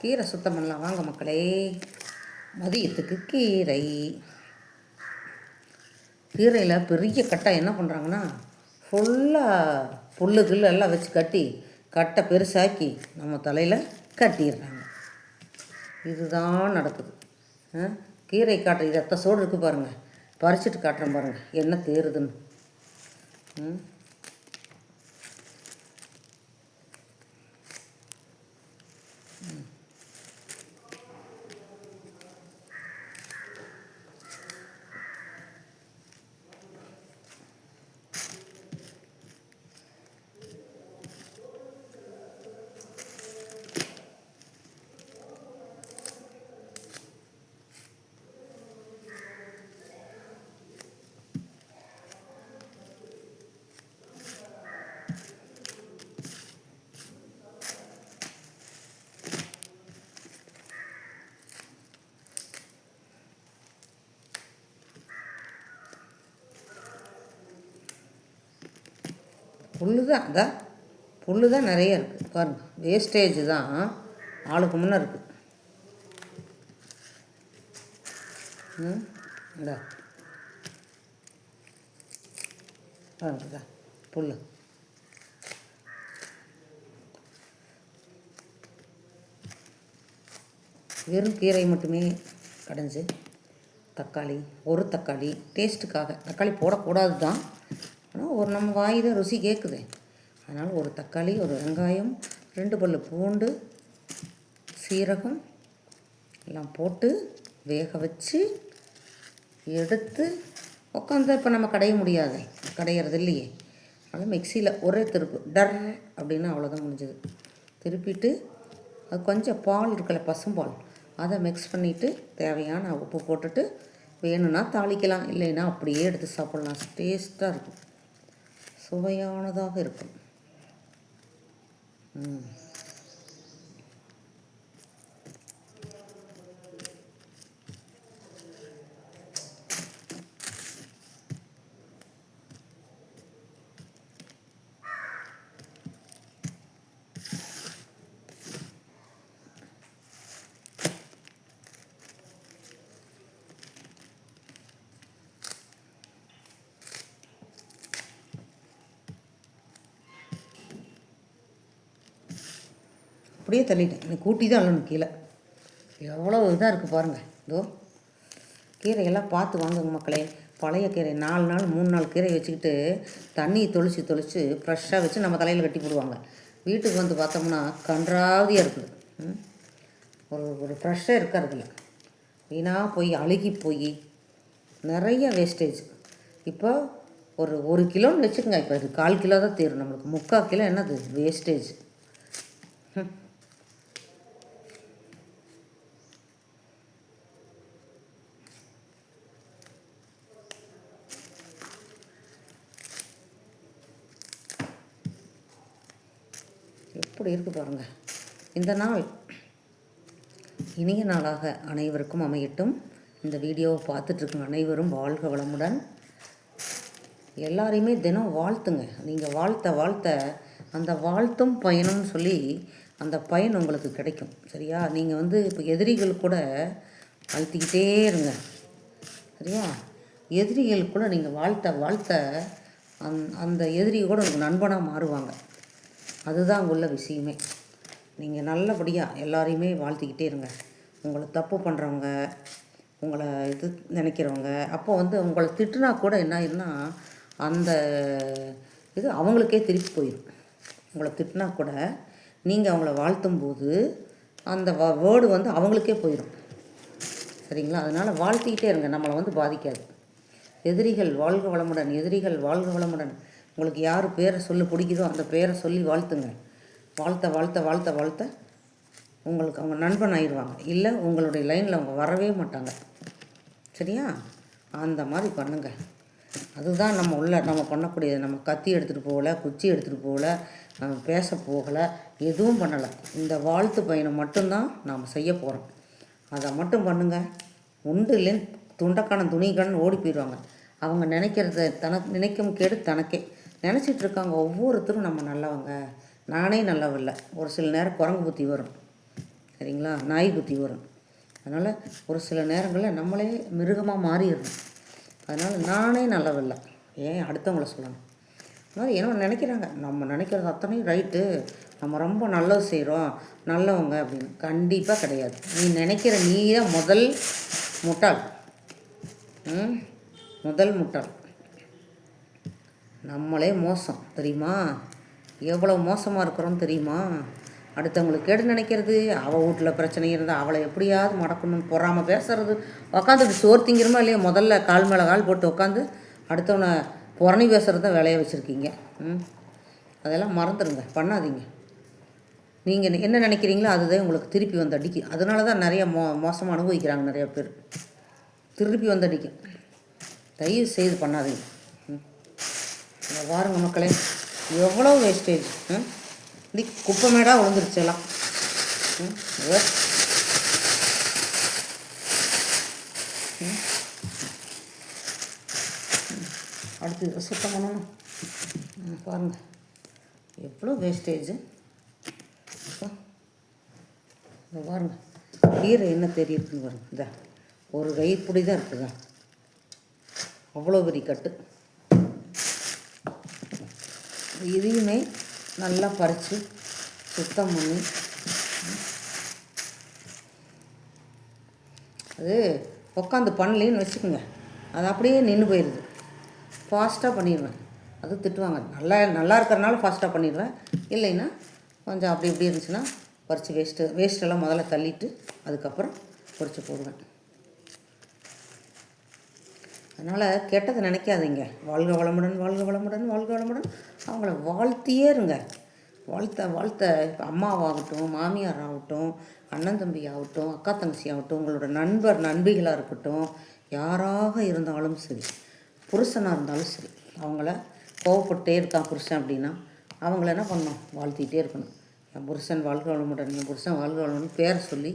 கீரை சுத்தம் பண்ணலாம். வாங்க மக்களே. மதியத்துக்கு கீரை. கீரையில் பெரிய கட்டை என்ன பண்ணுறாங்கன்னா ஃபுல்லாக புல்லு கில்லு எல்லாம் வச்சு கட்டி கட்டை பெருசாக்கி நம்ம தலையில் கட்டிடுறாங்க. இதுதான் நடக்குது. ஆ? கீரை காட்டுற இது எத்த சோடு இருக்குது பாருங்கள் பறிச்சுட்டு காட்டுறேன் பாருங்கள் என்ன தேருதுன்னு. புல் புல்லு தான் அதான் புல்லு தான் நிறைய இருக்குது பாருங்க வேஸ்டேஜ் தான் ஆளுக்கு முன்னே இருக்குது ம் இந்தா. பாருங்க புல்லு. வெறும் கீரை மட்டுமே கடைஞ்சி தக்காளி ஒரு தக்காளி டேஸ்ட்டுக்காக தக்காளி போடக்கூடாது தான் ஆனால் ஒரு நம்ம வாய் தான் ருசி கேட்குது அதனால் ஒரு தக்காளி ஒரு வெங்காயம் ரெண்டு பல்லு பூண்டு சீரகம் எல்லாம் போட்டு வேக வச்சு எடுத்து உட்காந்து இப்போ நம்ம கடைய முடியாது. கடையிறது இல்லையே. அதனால் மிக்சியில் ஒரே திருப்பு டர் அப்படின்னு அவ்வளோதான் முடிஞ்சது. திருப்பிட்டு அது கொஞ்சம் பால் இருக்கல பசும்பால். அதை மிக்ஸ் பண்ணிவிட்டு தேவையான உப்பு போட்டுட்டு வேணும்னா தாளிக்கலாம் இல்லைன்னா அப்படியே எடுத்து சாப்பிட்லாம். டேஸ்ட்டாக இருக்கும். சுவையானதாக இருக்கும். அப்படியே தள்ளிட்டேன். எனக்கு கூட்டி தான் அள்ளணும் கீழே. எவ்வளோ இதாக இருக்குது பாருங்கள் இதோ கீரையெல்லாம் பார்த்து வாங்குங்க மக்களே. பழைய கீரை நாலு நாள் மூணு நாள் கீரை வச்சுக்கிட்டு தண்ணி தொளிச்சு தொளிச்சு ஃப்ரெஷ்ஷாக வச்சு நம்ம தலையில் கட்டி போடுவாங்க. வீட்டுக்கு வந்து பார்த்தோம்னா கன்றாவதியாக இருக்குது. ம்? ஒரு ஒரு ஃப்ரெஷ்ஷாக இருக்கிறதில்ல வீணாக போய் அழுகி போய் நிறைய வேஸ்டேஜ் இப்போ ஒரு ஒரு கிலோன்னு வச்சுக்கோங்க. இப்போ இது கால் கிலோ தான் தீரும் நம்மளுக்கு. முக்கால் கிலோ என்னது? வேஸ்டேஜ் எப்படி இருக்கு பாருங்க. இந்த நாள் இனிய நாளாக அனைவருக்கும் அமையட்டும். இந்த வீடியோவை பார்த்துட்ருக்குங்க அனைவரும் வாழ்க வளமுடன். எல்லாரையுமே தினம் வாழ்த்துங்க. நீங்கள் வாழ்த்த வாழ்த்த அந்த வாழ்த்தும் பயனும்னு சொல்லி அந்த பயன் உங்களுக்கு கிடைக்கும். சரியா? நீங்கள் வந்து இப்போ எதிரிகள் கூட வாழ்த்திக்கிட்டே இருங்க. சரியா? எதிரிகள் கூட நீங்கள் வாழ்த்த வாழ்த்த அந் அந்த எதிரி கூட உங்களுக்கு நண்பனாக மாறுவாங்க. அதுதான் உள்ள விஷயமே. நீங்கள் நல்லபடியாக எல்லாரையுமே வாழ்த்திக்கிட்டே இருங்க. உங்களை தப்பு பண்ணுறவங்க உங்களை இது நினைக்கிறவங்க அப்போ வந்து உங்களை திட்டுனா கூட என்ன ஆயிருன்னா அந்த இது அவங்களுக்கே திருப்பி போயிடும் உங்களை திட்டினா கூட நீங்கள் அவங்கள வாழ்த்தும் போது அந்த வேர்டு வந்து அவங்களுக்கே போயிடும் சரிங்களா? அதனால் வாழ்த்திக்கிட்டே இருங்க. நம்மளை வந்து பாதிக்காது. எதிரிகள் வாழ்க வளமுடன் எதிரிகள் வாழ்க வளமுடன். உங்களுக்கு யார் பேரை சொல்ல பிடிக்குதோ அந்த பேரை சொல்லி வாழ்த்துங்க. வாழ்த்த வாழ்த்த வாழ்த்த வாழ்த்த உங்களுக்கு அவங்க நண்பன் ஆயிடுவாங்க. இல்லை உங்களுடைய லைனில் அவங்க வரவே மாட்டாங்க. சரியா? அந்த மாதிரி பண்ணுங்க. அதுதான் நம்ம உள்ள நம்ம பண்ணக்கூடியது. நம்ம கத்தி எடுத்துகிட்டு போகல குச்சி எடுத்துகிட்டு போகல நம்ம பேச போகலை எதுவும் பண்ணலை. இந்த வாழ்த்து பயணம் மட்டும்தான் நாம் செய்ய போகிறோம் அதை மட்டும் பண்ணுங்கள் உண்டு இல்லைன்னு துண்டக்கான துணிக்கான ஓடி போயிடுவாங்க. அவங்க நினைக்கிறத தனக்கு நினைக்கும் கேடு தனக்கே. நினச்சிட்டு இருக்காங்க ஒவ்வொருத்தரும் நம்ம நல்லவங்க. நானே நல்லவில்லை. ஒரு சில நேரம் குரங்கு புத்தி வரும். சரிங்களா? நாய் புத்தி வரும். அதனால் ஒரு சில நேரங்களில் நம்மளே மிருகமாக மாறிடணும் அதனால் நானே நல்லவில்லை. ஏன்? அடுத்தவங்கள சொல்லணும். அதாவது என்ன நினைக்கிறாங்க? நம்ம நினைக்கிறது அத்தனையும் ரைட்டு. நம்ம ரொம்ப நல்லது செய்கிறோம் நல்லவங்க அப்படின்னு. கண்டிப்பாக கிடையாது. நீ நினைக்கிற நீ தான் முதல் முட்டாள். ம்? முதல் முட்டாள். நம்மளே மோசம் தெரியுமா? எவ்வளோ மோசமாக இருக்கிறோம் தெரியுமா? அடுத்தவங்களுக்கு கேடு நினைக்கிறது அவள் வீட்டில் பிரச்சனை இருந்தால் அவளை எப்படியாவது மடக்கணும்னு பொறாமல் பேசுறது. உக்காந்துட்டு சோறு திங்கிறோமா இல்லையா? முதல்ல கால் மேலே கால் போட்டு உட்காந்து அடுத்தவனை புறணி பேசுகிறது தான் வேலையை வச்சுருக்கீங்க. ம்? அதெல்லாம் மறந்துடுங்க பண்ணாதீங்க. நீங்கள் என்ன நினைக்கிறீங்களோ அதுதான் உங்களுக்கு திருப்பி வந்து அடிக்கும். அதனால தான் நிறைய மோ மோசமாக அனுபவிக்கிறாங்க நிறைய பேர். திருப்பி வந்து அடிக்கும். தயவு செய்து பண்ணாதீங்க. இந்த இதை பாருங்க மக்களே எவ்வளோ வேஸ்டேஜ் ம்? இப்படி குப்பை மேடாக விழுந்துருச்சு எல்லாம். ம்? ம். ம். அடுத்து இதை சுத்தம் பண்ணணும். ம், பாருங்க. எவ்வளோ வேஸ்டேஜ் இதை பாருங்க. கீரை என்ன தெரியுதுன்னு பாருங்க. இந்த ஒரு கைப்பிடி தான் இருக்குதா? அவ்வளோ பெரிய கட்டு. இதையுமே நல்லா பறித்து சுத்தம் பண்ணி. அது உட்காந்து பண்ணலேன்னு வச்சுக்கோங்க. அது அப்படியே நின்று போயிடுது ஃபாஸ்ட்டாக பண்ணிடுவேன். அது திட்டுவாங்க. நல்லா நல்லா இருக்கிறனால ஃபாஸ்ட்டாக பண்ணிடுவேன். இல்லைன்னா கொஞ்சம் அப்படி இப்படி இருந்துச்சுன்னா பறித்து வேஸ்ட்டு வேஸ்ட்டெல்லாம் முதல்ல தள்ளிட்டு அதுக்கப்புறம் பொரிச்சு போடுவேன். அதனால் கெட்டதை நினைக்காதீங்க. வாழ்க வளமுடன் வாழ்க வளமுடன் வாழ்க வளமுடன். அவங்கள வாழ்த்தியே இருங்க. வாழ்த்த வாழ்த்த இப்போ அம்மாவாகட்டும் மாமியார் ஆகட்டும் அண்ணன் தம்பி ஆகட்டும் அக்கா தங்கச்சி ஆகட்டும் உங்களோட நண்பர் நண்பிகளாக இருக்கட்டும் யாராக இருந்தாலும் சரி புருஷனாக இருந்தாலும் சரி அவங்கள கோவப்பட்டே இருக்கான் புருஷன் அப்படின்னா அவங்கள என்ன பண்ணணும்? வாழ்த்திட்டே இருக்கணும். என் புருஷன் வாழ்க வளமுடன் என் புருஷன் வாழ்க வளமுடன் பேரை சொல்லி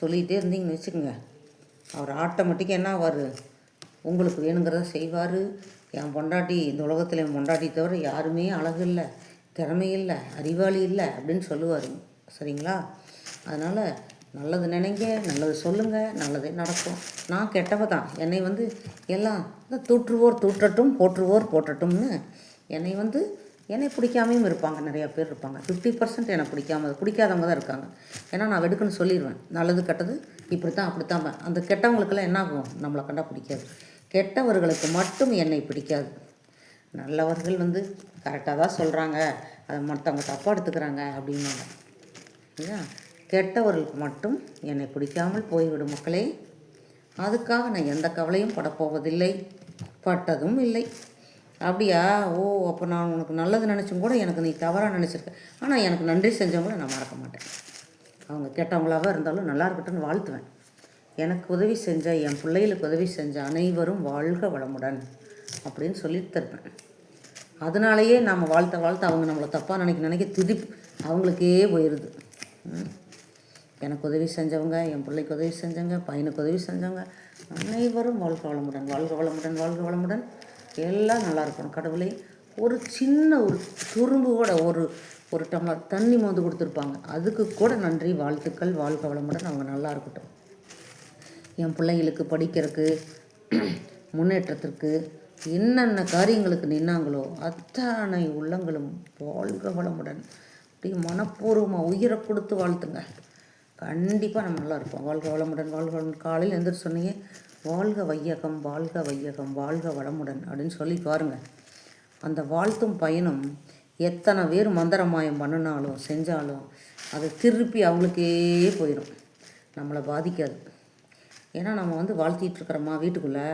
சொல்லிகிட்டே இருந்தீங்கன்னு வச்சுக்கோங்க. அவர் ஆட்டோமேட்டிக்காக என்ன ஆவார்? உங்களுக்கு வேணுங்கிறத செய்வார். என் பொண்டாட்டி இந்த உலகத்தில் என் பொண்டாட்டி தவிர யாருமே அழகு இல்லை திறமை இல்லை அறிவாளி இல்லை அப்படின்னு சொல்லுவார். சரிங்களா? அதனால் நல்லது நினைங்க நல்லது சொல்லுங்கள் நல்லதே நடக்கும். நான் கெட்டவ தான். என்னை வந்து எல்லாம் இந்த தூற்றுவோர் தூற்றட்டும் போற்றுவோர் போற்றட்டும்னு என்னை வந்து என்னை பிடிக்காமையும் இருப்பாங்க. நிறையா பேர் இருப்பாங்க. ஃபிஃப்டி பர்சன்ட் என்னை பிடிக்காம பிடிக்காதவங்க தான் இருக்காங்க. ஏன்னா நான் வெடுக்குன்னு சொல்லிடுவேன் நல்லது கெட்டது இப்படி தான் அப்படி தான் அந்த கெட்டவங்களுக்கெல்லாம் என்ன ஆகும் நம்மளை கண்டா பிடிக்காது. கெட்டவர்களுக்கு மட்டும் என்னை பிடிக்காது. நல்லவர்கள் வந்து கரெக்டாக தான் சொல்கிறாங்க அதை மற்றவங்க தப்பாக எடுத்துக்கிறாங்க அப்படின்னாங்க. இல்லையா? கெட்டவர்களுக்கு மட்டும் என்னை பிடிக்காமல் போய்விடும் மக்களே. அதுக்காக நான் எந்த கவலையும் படப்போவதில்லை. பட்டதும் இல்லை. அப்படியா? ஓ அப்போ நான் உனக்கு நல்லது நினச்சும் கூட எனக்கு நீ தவறாக நினச்சிருக்க. ஆனால் எனக்கு நன்றி செஞ்சவங்கள நான் மறக்க மாட்டேன். அவங்க கெட்டவங்களாக இருந்தாலும் நல்லா இருக்கட்டும்னு வாழ்த்துவேன். எனக்கு உதவி செஞ்ச என் பிள்ளைகளுக்கு உதவி செஞ்ச அனைவரும் வாழ்க வளமுடன் அப்படின்னு சொல்லிட்டு தருவேன் அதனாலேயே நாம் வாழ்த்த வாழ்த்த அவங்க நம்மளை தப்பாக நினைக்க நினைக்க திருப்பி அவங்களுக்கே போயிடுது எனக்கு உதவி செஞ்சவங்க என் பிள்ளைக்கு உதவி செஞ்சவங்க பையனுக்கு உதவி செஞ்சவங்க அனைவரும் வாழ்க வளமுடன் வாழ்க வளமுடன் வாழ்க வளமுடன். எல்லாம் நல்லா இருக்கணும். கடவுளே ஒரு சின்ன ஒரு துரும்பு கூட ஒரு ஒரு டம்ளர் தண்ணி மோந்து கொடுத்துருப்பாங்க. அதுக்கு கூட நன்றி வாழ்த்துக்கள் வாழ்க வளமுடன். அவங்க நல்லா இருக்கட்டும். என் பிள்ளைங்களுக்கு படிக்கிறதுக்கு முன்னேற்றத்திற்கு என்னென்ன காரியங்களுக்கு நின்னாங்களோ அத்தனை உள்ளங்களும் வாழ்க வளமுடன். அப்படி மனப்பூர்வமாக உயிரை கொடுத்து வாழ்த்துங்க. கண்டிப்பாக நம்ம நல்லா இருப்போம். வாழ்க வளமுடன் வாழ்க வளமுடன். காலையில் எந்திரிச்சு சொன்னீங்க வாழ்க வையகம் வாழ்க வையகம் வாழ்க வளமுடன் அப்படின்னு சொல்லி பாருங்கள் அந்த வாழ்த்தும் பயனும் எத்தனை பேர் மந்திரமாயம் பண்ணினாலும் செஞ்சாலும் அது திருப்பி அவங்களுக்கே போயிடும் நம்மளை பாதிக்காது. ஏன்னா நம்ம வந்து வாழ்த்திட்டு இருக்கிறோமா வீட்டுக்குள்ளே?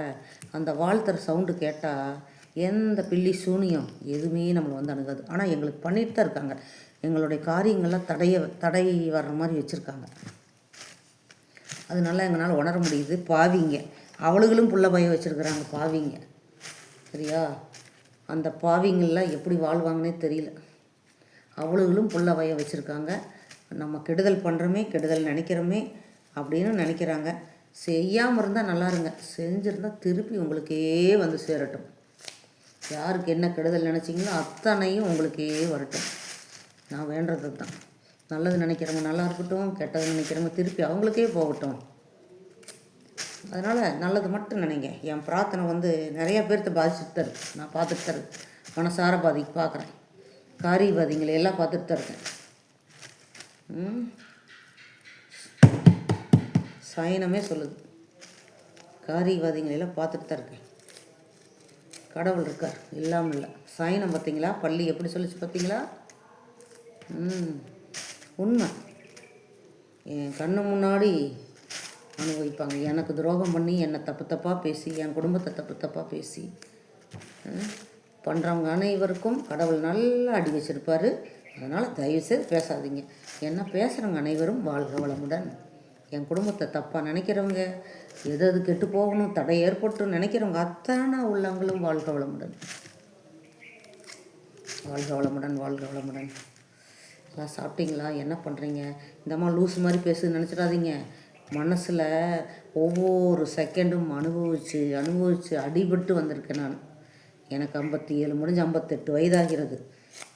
அந்த வாழ்த்துற சவுண்டு கேட்டால் எந்த பில்லி சூனியம் எதுவுமே நம்மளை வந்து அணுகாது. ஆனால் எங்களுக்கு பண்ணிட்டு தான் இருக்காங்க. எங்களுடைய காரியங்கள்லாம் தடைய தடை வர்ற மாதிரி வச்சுருக்காங்க. அதனால எங்களால் உணர முடியுது. பாவிங்க. அவளுகளும் புள்ள பயம் வச்சுருக்குறாங்க பாவிங்க. சரியா? அந்த பாவிங்கள்லாம் எப்படி வாழ்வாங்கன்னே தெரியல. அவளுகளும் புள்ள பயம் வச்சுருக்காங்க. நம்ம கெடுதல் பண்ணுறோமே கெடுதல் நினைக்கிறோமே அப்படின்னு நினைக்கிறாங்க. செய்யாமல் இருந்தால் நல்லா இருங்க செஞ்சுருந்தா திருப்பி உங்களுக்கே வந்து சேரட்டும். யாருக்கு என்ன கெடுதல் நினச்சிங்களோ அத்தனையும் உங்களுக்கே வரட்டும். நான் வேண்டுறது தான். நல்லது நினைக்கிறவங்க நல்லா இருக்கட்டும் கெட்டது நினைக்கிறவங்க திருப்பி அவங்களுக்கே போகட்டும். அதனால் நல்லது மட்டும் நினைங்க. என் பிரார்த்தனை வந்து நிறைய பேர்த்த பாதிச்சுட்டு தரு நான் பார்த்துட்டு தரு மனசார பாதிக்கு பார்க்குறேன் காரியவாதிகளை எல்லாம் பார்த்துட்டு தான் இருக்கேன். ம்? சயனமே சொல்லுது. காரியவாதிகளை பார்த்துட்டு தான் இருக்கேன். கடவுள் இருக்கார் இல்லாமல் இல்லை. சயனம் பார்த்தீங்களா? பள்ளி எப்படி சொல்லிச்சு பார்த்தீங்களா? ம் உண்மை. என் கண்ணு முன்னாடி அனுபவிப்பாங்க. எனக்கு துரோகம் பண்ணி என்னை தப்பு தப்பாக பேசி என் குடும்பத்தை தப்பு தப்பாக பேசி பண்ணுறவங்க அனைவருக்கும் கடவுள் நல்லா அடி வச்சுருப்பார். அதனால் தயவுசெய்து பேசாதீங்க. என்ன பேசுகிறவங்க அனைவரும் வாழ்க வளமுடன். என் குடும்பத்தை தப்பாக நினைக்கிறவங்க எது எது கெட்டு போகணும் தடை ஏற்பட்டு நினைக்கிறவங்க அத்தனை உள்ளவங்களும் வாழ்க வளமுடன். வாழ்க வளமுடன் வாழ்க வளமுடன். எல்லாம் சாப்பிட்டீங்களா? என்ன பண்ணுறீங்க இந்தம்மா லூஸ் மாதிரி பேசு நினச்சிடாதீங்க. மனசில் ஒவ்வொரு செகண்டும் அனுபவித்து அனுபவித்து அடிபட்டு வந்திருக்கேன் நான். எனக்கு ஐம்பத்தி ஏழு முடிஞ்சு ஐம்பத்தெட்டு வயதாகிறது.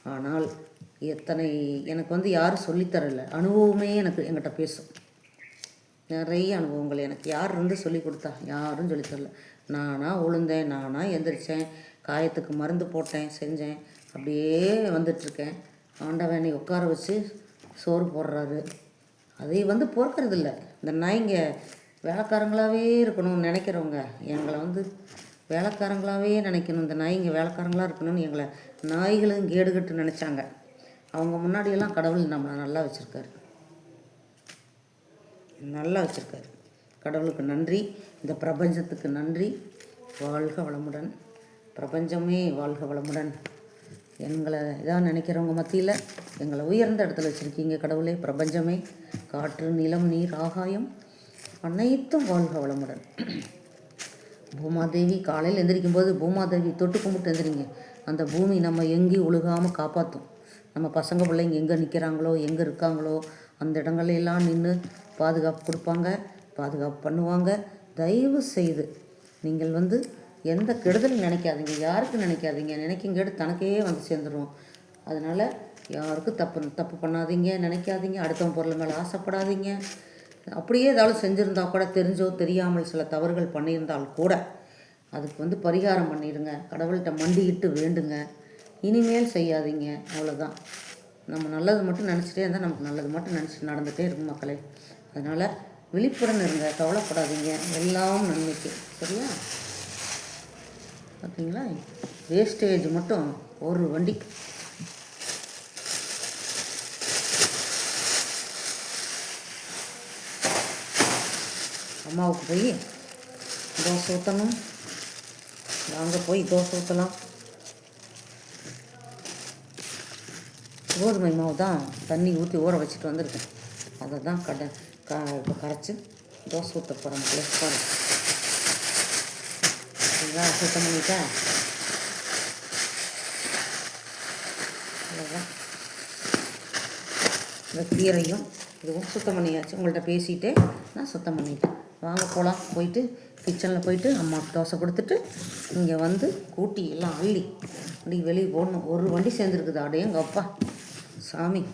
ஆனால் எத்தனை எனக்கு வந்து யாரும் சொல்லித்தரல. அனுபவமே எனக்கு என்கிட்ட பேசும். நிறைய அனுபவங்கள் எனக்கு. யார் இருந்து சொல்லி கொடுத்தா? யாரும் சொல்லி தரல. நானாக உளுந்தேன் நானாக எந்திரிச்சேன் காயத்துக்கு மருந்து போட்டேன் செஞ்சேன். அப்படியே வந்துட்டுருக்கேன். ஆண்டவனை உட்கார வச்சு சோறு போடுறாரு. அதை வந்து பொறுக்கறதில்ல. இந்த நாய்ங்க வேலைக்காரங்களாகவே இருக்கணும்னு நினைக்கிறவங்க எங்களை வந்து வேலைக்காரங்களாகவே நினைக்கணும். இந்த நாய்ங்க வேலைக்காரங்களாக இருக்கணும்னு எங்களை நாய்களும் கேடுகட்டு நினச்சாங்க. அவங்க முன்னாடியெல்லாம் கடவுள் நம்மளை நல்லா வச்சுருக்காரு. நல்லா வச்சுருக்காரு. கடவுளுக்கு நன்றி. இந்த பிரபஞ்சத்துக்கு நன்றி. வாழ்க வளமுடன். பிரபஞ்சமே வாழ்க வளமுடன். எங்களை இதாக நினைக்கிறவங்க மத்தியில் எங்களை உயர்ந்த இடத்துல வச்சுருக்கீங்க கடவுளே. பிரபஞ்சமே காற்று நிலம் நீர் ஆகாயம் அனைத்தும் வாழ்க வளமுடன். பூமாதேவி காலையில் எந்திரிக்கும் போது பூமாதேவி தொட்டு கும்பிட்டு எந்திரிங்க. அந்த பூமி நம்ம எங்கேயும் ஒழுகாமல் காப்பாற்றும் நம்ம பசங்க பிள்ளைங்க எங்கே நிற்கிறாங்களோ எங்கே இருக்காங்களோ அந்த இடங்களெல்லாம் நின்று பாதுகாப்பு கொடுப்பாங்க பாதுகாப்பு பண்ணுவாங்க. தயவு செய்து நீங்கள் வந்து எந்த கெடுதலும் நினைக்காதீங்க. யாருக்கும் நினைக்காதீங்க. நினைக்கும் கேடு தனக்கே வந்து சேர்ந்துடும் அதனால் யாருக்கும் தப்பு தப்பு பண்ணாதீங்க. நினைக்காதீங்க. அடுத்தவன் பொருள் மேலே ஆசைப்படாதீங்க. அப்படியே ஏதாவது செஞ்சுருந்தா கூட தெரிஞ்சோ தெரியாமல் சில தவறுகள் பண்ணியிருந்தால் கூட அதுக்கு வந்து பரிகாரம் பண்ணிடுங்க. கடவுள்கிட்ட மண்டியிட்டு வேண்டுங்க. இனிமேல் செய்யாதீங்க. அவ்வளோதான் நம்ம நல்லது மட்டும் நினச்சிட்டே இருந்தால் நமக்கு நல்லது மட்டும் நினச்சி நடந்துகிட்டே இருக்கும் மக்களே. அதனால் விழிப்புடன் இருங்க கவலைப்படாதீங்க. எல்லாம் நன்மைக்கு. சரியா? பார்த்தீங்களா வேஸ்டேஜ் மட்டும் ஒரு வண்டி. அம்மாவுக்கு போய் தோசை ஊற்றணும் நாங்கள் போய் தோசை ஊற்றலாம் கோதுமை மாவு தான் தண்ணி ஊற்றி ஊற வச்சுட்டு வந்திருக்கேன். அதை தான் கடை க இப்போ கரைச்சி தோசை ஊற்ற போகிறேன் மக்களே. பாருங்க. சரிங்களா சுத்தம் பண்ணிட்டா? அவ்வளோதான் இந்த கீரையும் இதுவும் சுத்தம் பண்ணியாச்சு. உங்கள்கிட்ட பேசிகிட்டே நான் சுத்தம் பண்ணிட்டேன். வாங்க போகலாம் போயிட்டு கிச்சனில் போயிட்டு அம்மாவுக்கு தோசை கொடுத்துட்டு இங்கே வந்து கூட்டி எல்லாம் அள்ளி அப்படி வெளியே போடணும். ஒரு வண்டி சேர்ந்துருக்குது. அப்படியே எங்கள் அப்பா சாமி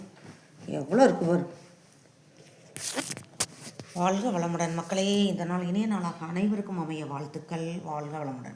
எவ்வளோ இருக்கு பாரு. வாழ்க வளமுடன் மக்களே. இந்த நாள் இணைய நாளாக அனைவருக்கும் அமைய வாழ்த்துக்கள். வாழ்க வளமுடன்.